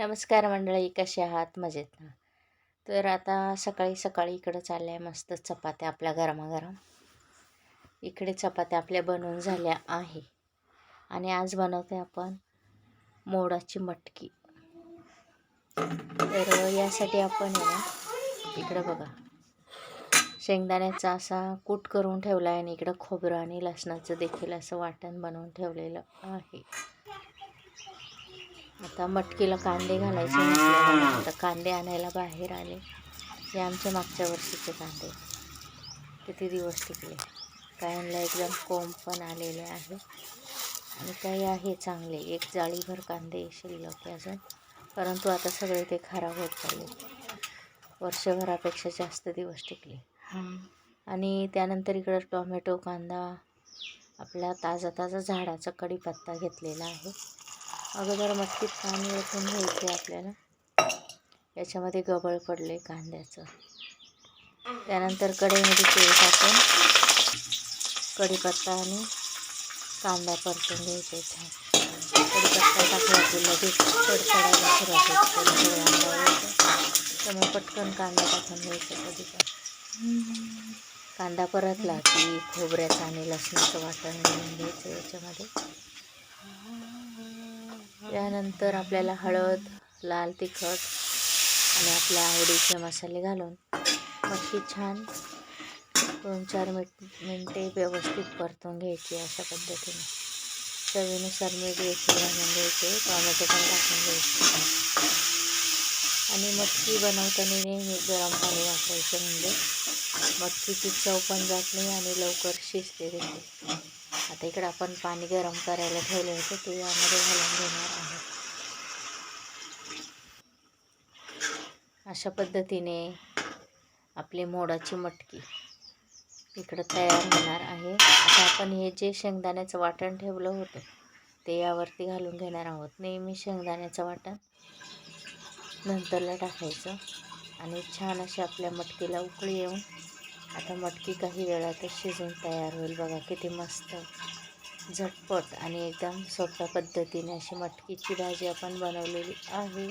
नमस्कार मंडळी कसे आहात? मजेत ना? तर आता सकाळी सकाळी इकडं चालल्या आहे मस्त चपात्या आपल्या गरमागरम. इकडे चपात्या आपल्या बनवून झाल्या आहे. आणि आज बनवते आपण मोडाची मटकी. तर यासाठी आपण आहे ना इकडं बघा. शेंगदाण्याचा असा कूट करून ठेवला आहे आणि इकडं खोबरं आणि लसणाचं देखील असं वाटण बनवून ठेवलेलं आहे. आता मटकीला कांदे घालायचे आता कांदे आणायला बाहेर आले. हे आमच्या मागच्या वर्षीचे कांदे. किती दिवस टिकले. काहींना एकदम कोंब पण आलेले आहे. आणि काही आहे चांगले. एक जाळीभर कांदे शिल्लक अजून. परंतु आता सगळे ते खराब होत चालले. वर्षभरापेक्षा जास्त दिवस टिकले. आणि त्यानंतर इकडं टोमॅटो कांदा. आपला ताजा ताजा झाडाचा कढीपत्ता घेतलेला आहे. अगोदर मटकीत पाणी ओतून घ्यायचे आपल्याला. याच्यामध्ये गबळ पडले कांद्याचं. त्यानंतर कढईमध्ये तेल टाकून कढीपत्ता आणि कांदा परतून घ्यायचे छान कढीपत्ता टाकला की लगेच तडतडायला सुरुवात त्यामुळे पटकन कांदा टाकून घ्यायचा कधी पण कांदा परतला की खोबऱ्याचं आणि लसणाचं वाटण घेऊन घ्यायचं याच्यामध्ये. यानंतर आपल्याला हळद लाल तिखट आणि आपल्या आवडीचे मसाले घालून मटकी छान दोन चार मिट मिनटे व्यवस्थित परतून घ्यायची अशा पद्धतीने. चवीनुसार मीठ देखील घालून घ्यायचे टॉमॅटो पण टाकून घ्यायचे. आणि मटकी बनवताना नेहमी गरम पाणी वापरायचं म्हणजे मटकीची चव पण जात नाही आणि लवकर शिजते देखील आता इकडे आपण पाणी गरम करायला ठेवले होते ते यामध्ये घालून घेणार आहोत. अशा पद्धतीने आपली मोडाची मटकी इकडं तयार होणार आहे. आता आपण हे जे शेंगदाण्याचं वाटण ठेवलं होतं ते यावरती घालून घेणार आहोत. नेहमी शेंगदाण्याचं वाटण नंतरला टाकायचं आणि छान अशी आपल्या मटकीला उकळी येऊन आता मटकी काही वेळातच शिजून तयार होईल. बघा किती मस्त झटपट आणि एकदम सोप्या पद्धतीने अशी मटकीची भाजी आपण बनवलेली आहे.